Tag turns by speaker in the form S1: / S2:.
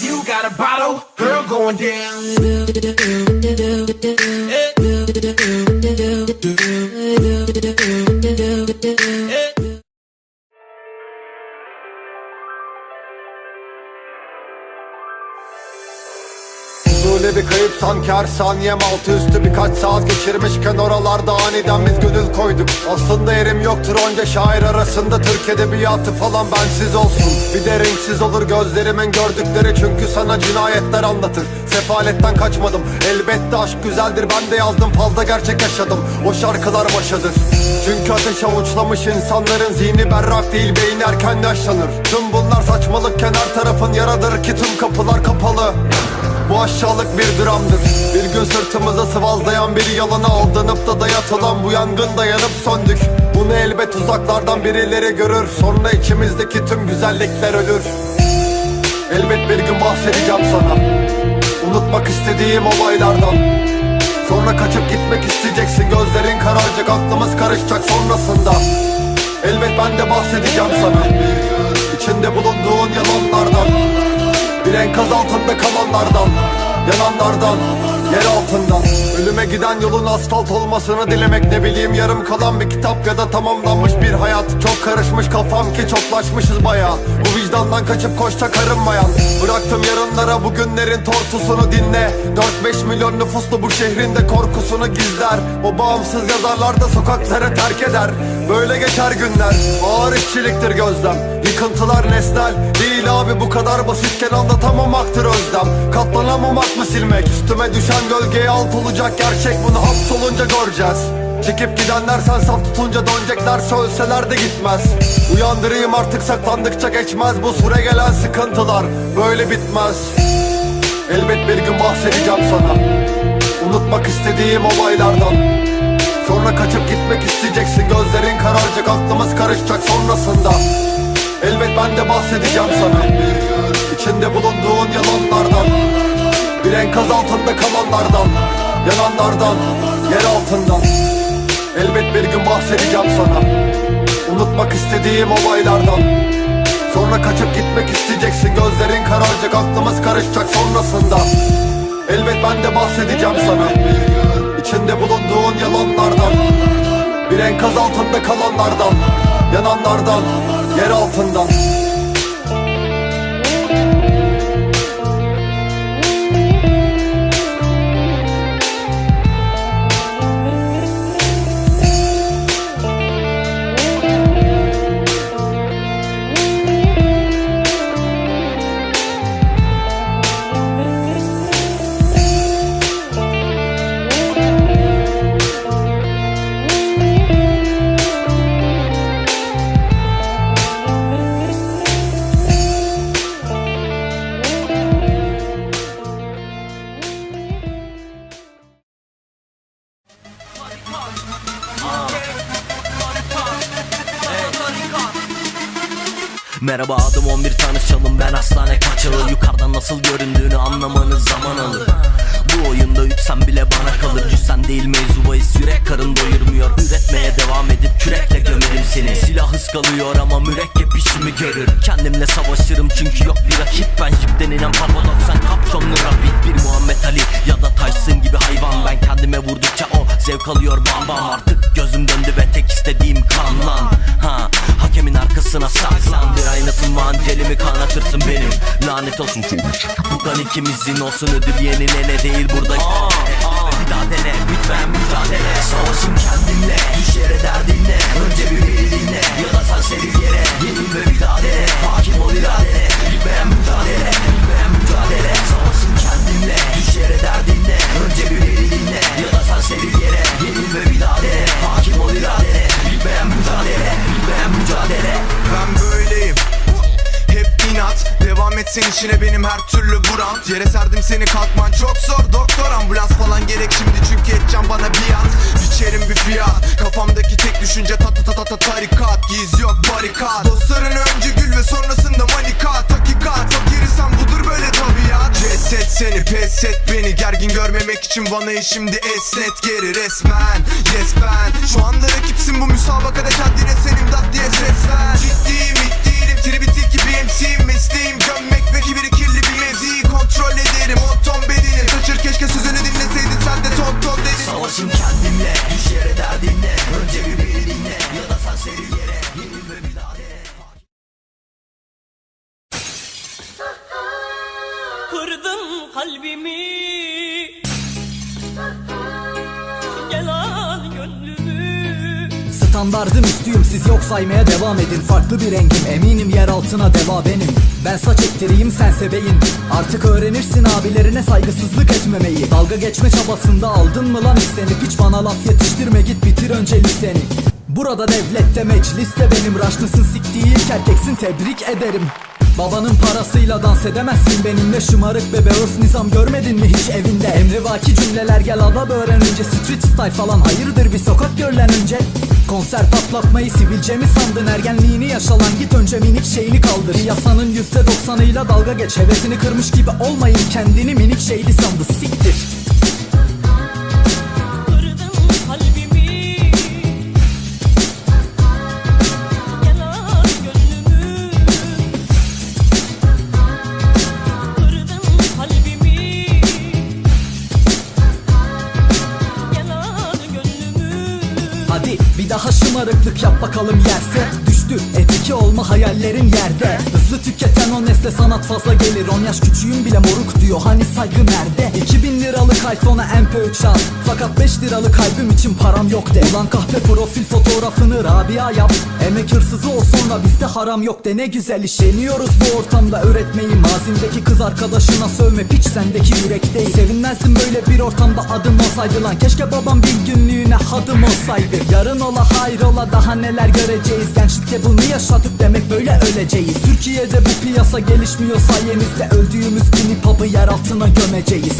S1: You got a bottle, girl going down.
S2: Böyle bir kayıp sanki her saniyem altı üstü birkaç saat geçirmişken oralarda aniden biz gönül koyduk. Aslında yerim yoktur onca şair arasında. Türk edebiyatı falan bensiz olsun. Bir de renksiz olur gözlerimin gördükleri. Çünkü sana cinayetler anlatır. Sefaletten kaçmadım. Elbette aşk güzeldir. Ben de yazdım fazla gerçek yaşadım. O şarkılar başadır Çünkü ateş avuçlamış insanların zihni berrak değil beyin erken yaşlanır. Tüm bunlar saçmalıkken her tarafın yaradır ki tüm kapılar kapalı bu aşağılık bir dramdır. Bir gün sırtımıza sıvazlayan bir yalana aldanıp da dayatılan bu yangında yanıp söndük. Bunu elbet uzaklardan birileri görür. Sonra içimizdeki tüm güzellikler ölür. Elbet bir gün bahsedeceğim sana. Unutmak istediğim olaylardan. Sonra kaçıp gitmek isteyeceksin. Gözlerin kararacak aklımız karışacak sonrasında. Elbet ben de bahsedeceğim sana. İçinde bulunduğun yalanlardan enkaz altında kalanlardan Yananlardan Yer altından. Ölüme giden yolun asfalt olmasını dilemek. Ne bileyim yarım kalan bir kitap ya da tamamlanmış bir hayat. Çok karışmış kafam ki çoklaşmışız baya Bu vicdandan kaçıp koşacak arınmayan Bıraktım yarınlara bugünlerin tortusunu dinle. 4-5 milyon nüfuslu bu şehrin de korkusunu gizler. O bağımsız yazarlar da sokakları terk eder. Böyle geçer günler. Ağır işçiliktir gözlem. Yıkıntılar nesnel. Değil abi bu kadar basitken anlatamamaktır özlem. Katlanamamak mı silmek Üstüme düşen gölgeye alt olacak gerçek. Bunu hapsolunca göreceğiz. Çekip gidenler sen saf tutunca dönecekler Söyleseler de gitmez. Uyandırayım artık saklandıkça geçmez. Bu süre gelen sıkıntılar Böyle bitmez. Elbet bir gün bahsedeceğim sana. Unutmak istediğim olaylardan. Sonra kaçıp gitmek isteyeceksin. Gözlerin kararacak aklımız karışacak sonrasında. Elbet ben de bahsedeceğim sana. İçinde Bir enkaz altında kalanlardan Yananlardan Yer altından. Elbet bir gün bahsedeceğim sana. Unutmak istediğim olaylardan. Sonra kaçıp gitmek isteyeceksin. Gözlerin kararacak aklımız karışacak sonrasında. Elbet ben de bahsedeceğim sana. İçinde bulunduğun yalanlardan. Bir enkaz altında kalanlardan Yananlardan Yer altından
S3: Merhaba adım 11 tanışalım. Ben hastane kaçalı. Yukarıdan nasıl göründüğünü anlamanız zaman alır. Bu oyunda üçsen bile bana kalır. Cüssen değil mevzu bahis yürek karın doyurmuyor. Üretmeye devam edip kürekle gömerim seni. Silah ıskalıyor ama mürekkep işimi görür. Kendimle savaşırım çünkü yok bir rakip. Ben jipten inen parvodok sen kapşonlu rapid. Bir Muhammed Ali ya da Tyson gibi hayvan. Ben kendime vurdukça o zevk alıyor bam bam. Artık gözüm döndü ve tek istediğim kan lan arkasına saklan. Bir aynasın mancelimi kanatırsın benim? Lanet olsun çok Bu kan ikimizin olsun ödül yenine ne değil burada
S4: İşine benim her türlü buram Yere serdim seni kalkman çok zor. Doktor ambulans falan gerek. Şimdi çünkü edeceğim bana biat Biçerim bir fiyat. Kafamdaki tek düşünce ta ta ta ta ta tarikat. Giz yok barikat. Dostların önce gül ve sonrasında manikat. Hakikat. Fakirisan budur böyle tabiat. Ceset seni pes et beni. Gergin görmemek için vanayı şimdi esnet geri resmen Yes ben. Şu anda rakipsin bu müsabakada kendine sen imdat diye seslen Ciddiyim iddilim Tribi tilki bir
S5: kalbimi. Gel al gönlümü.
S6: Standardım üstüyüm siz yok saymaya devam edin. Farklı bir rengim eminim yer altına deva benim. Ben saç ektireyim sen sebeyin Artık öğrenirsin abilerine saygısızlık etmemeyi. Dalga geçme çabasında aldın mı lan isteni? Piç bana laf yetiştirme git bitir önce listeni. Burada devlette mecliste benim. Raşlısın siktiği ilk erkeksin tebrik ederim Babanın parasıyla dans edemezsin. Benimle şımarık bebe örf nizam görmedin mi hiç evinde? Emrivaki cümleler gel adab öğrenince street style falan hayırdır bir sokak görlenince Konser patlatmayı sivilce mi sandın? Ergenliğini yaşa lan git önce minik şeyini kaldır. Yasanın yüzde doksanıyla dalga geç. Hevesini kırmış gibi olmayın. Kendini minik şeyli sandı. Siktir Hadi bir daha şımarıklık yap bakalım yerse. Düştü etiki olma hayallerin yerde. Hızlı tüketen o nesle sanat fazla gelir. 10 yaş küçüğüm bile moruk diyor. Hani saygı nerede? 2000 liralık iPhone'a MP3 al Fakat 5 liralık kalbim için param yok de. Ulan kahpe profil fotoğrafını Rabia yap. Emek hırsızı ol sonra bizde haram yok de. Ne güzel işleniyoruz bu ortamda. Öğretmeyi Mazimdeki kız arkadaşına sövme. Piç sendeki yürek değil. Sevinmezdim böyle bir ortamda adım olsaydı lan. Keşke babam bir günlüğüne hadım olsaydı. Yarın ola hayrola daha neler göreceğiz. Gençlikte bunu yaşadık demek böyle öleceğiz. Türkiye'de bu piyasa gelişmiyor sayenizde Öldüğümüz gün hip yer altına gömeceğiz